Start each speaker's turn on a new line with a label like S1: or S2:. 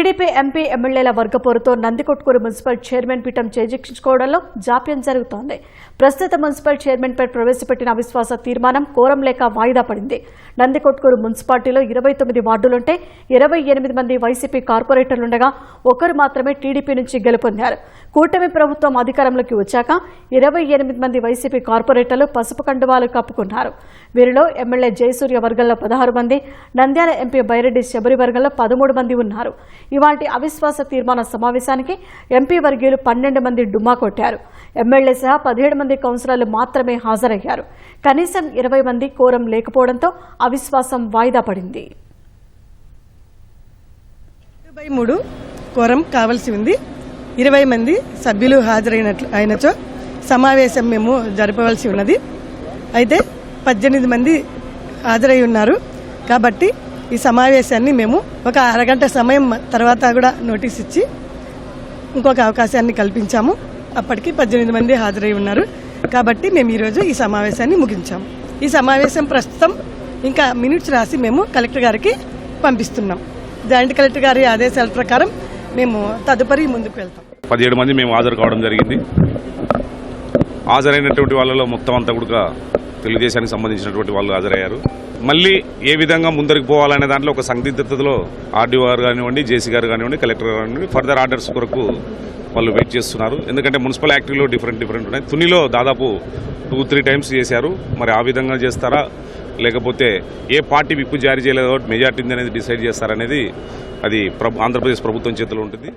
S1: TDP MP ఎమ్మెల్యేల వర్గపోరుతో Nandikotkur municipal chairman పీఠం చేజిక్కించుకోవడంలో జాప్యం జరుగుతోంది. ప్రస్తుత మున్సిపల్ చైర్మన్ పై ప్రవేశపెట్టిన అవిశ్వాస తీర్మానం కోరం లేక వాయిదా పడింది. నందికొట్కూరు మున్సిపాలిటీలో ఇరవై తొమ్మిది వార్డులుంటే ఇరవై ఎనిమిది మంది వైసీపీ కార్పొరేటర్లుండగా ఒకరు మాత్రమే టీడీపీ నుంచి గెలుపొందారు. కూటమి ప్రభుత్వం అధికారంలోకి వచ్చాక ఇరవై ఎనిమిది మంది వైసీపీ కార్పొరేటర్లు పసుపు కండువాలు కప్పుకున్నారు. వీరిలో ఎమ్మెల్యే జయసూర్య వర్గంలో పదహారు మంది నంద్యాల ఎంపీ బైరెడ్డి శబరి వర్గంలో పదమూడు మంది ఉన్నారు. ఇవాటి అవిశ్వాస తీర్మాన సమావేశానికి ఎంపీ వర్గీయులు పన్నెండు మంది డుమ్మా కొట్టారు. ఎమ్మెల్యే సహా పదిహేడు మంది కౌన్సిలర్లు మాత్రమే హాజరయ్యారు. కనీసం ఇరవై మంది కోరం లేకపోవడంతో అవిశ్వాసం వాయిదా పడింది.
S2: బై మూడు కోరం కావలసి ఉంది. ఇరవై మంది సభ్యులు హాజరైనట్లు అయినచో సమావేశం మేము జరపవలసి ఉన్నది. అయితే పద్దెనిమిది మంది హాజరై ఉన్నారు. కాబట్టి ఈ సమావేశాన్ని మేము ఒక అరగంట సమయం తర్వాత కూడా నోటీస్ ఇచ్చి ఇంకొక అవకాశాన్ని కల్పించాము. అప్పటికి పద్దెనిమిది మంది హాజరై ఉన్నారు. కాబట్టి మేము ఈరోజు ఈ సమావేశాన్ని ముగించాము. ఈ సమావేశం ప్రస్తుతం ఇంకా మినిట్స్ రాసి మేము కలెక్టర్ గారికి పంపిస్తున్నాం. జాయింట్ కలెక్టర్ గారి ఆదేశాల ప్రకారం మేము తదుపరి ముందుకు వెళ్తాం.
S3: పదిహేడు మంది మేము హాజరు కావడం జరిగింది. హాజరైనటువంటి వాళ్ళలో మొత్తం అంతా కూడా తెలుగుదేశానికి సంబంధించినటువంటి వాళ్ళు హాజరయ్యారు. మళ్ళీ ఏ విధంగా ముందరికి పోవాలనే దాంట్లో ఒక సందిగ్ధతలో ఆర్డీఓ గారు కానివ్వండి జేసీ గారు కానివ్వండి కలెక్టర్ గారు కానివ్వండి ఫర్దర్ ఆర్డర్స్ కొరకు వాళ్ళు వెయిట్ చేస్తున్నారు. ఎందుకంటే మున్సిపల్ యాక్టివ్లో డిఫరెంట్ డిఫరెంట్ ఉన్నాయి. తునిలో దాదాపు టూ త్రీ టైమ్స్ చేశారు. మరి ఆ విధంగా చేస్తారా? లేకపోతే ఏ పార్టీ విప్పు జారీ చేయలేదు మెజార్టీ అనేది డిసైడ్ చేస్తారనేది అది ప్రభు ఆంధ్రప్రదేశ్ ప్రభుత్వం చేతిలో ఉంటుంది.